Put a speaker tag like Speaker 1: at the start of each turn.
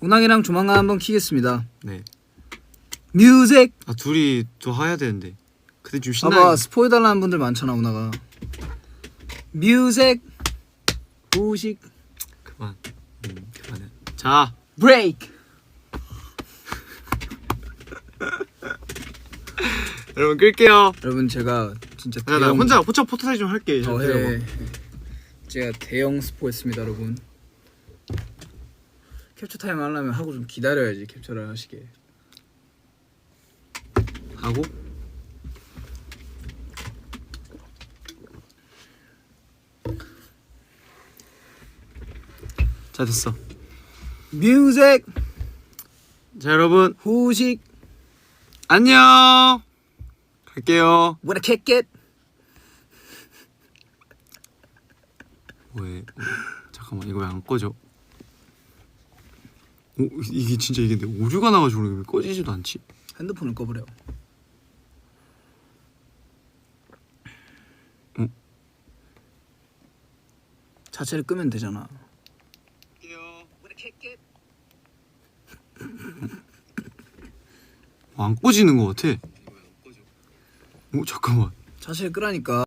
Speaker 1: 운항이랑 조만간 한번 키겠습니다.
Speaker 2: 네.
Speaker 1: 뮤직.
Speaker 2: 아 둘이 또 해야 되는데. 그때 좀
Speaker 1: 봐봐
Speaker 2: 신나게.
Speaker 1: 스포 해달라는 분들 많잖아 운항아. 뮤직. 후식.
Speaker 2: 그만. 음, 그만해. 자,
Speaker 1: 브레이크.
Speaker 2: 여러분 끌게요.
Speaker 1: 여러분 제가 진짜
Speaker 2: 야, 나 혼자 혼자 포토타임 좀 할게.
Speaker 1: 어,
Speaker 2: 자,
Speaker 1: 해. 제가 대형 스포했습니다, 여러분. 캡처 타임 하려면 하고 좀 기다려야지 캡처를 하시게.
Speaker 2: 하고. 자 됐어.
Speaker 1: 뮤직
Speaker 2: 자 여러분
Speaker 1: 후식
Speaker 2: 안녕. 갈게요.
Speaker 1: What a kick it.
Speaker 2: 왜? 왜? 잠깐만 이거 왜 안 꺼져? 오 이게 진짜 이게 내 오류가 나가지고 왜 꺼지지도 않지?
Speaker 1: 핸드폰을 꺼버려.
Speaker 2: 응?
Speaker 1: 자체를 끄면 되잖아.
Speaker 2: 어, 안 꺼지는 것 같아. 오 잠깐만.
Speaker 1: 자체를 끄라니까.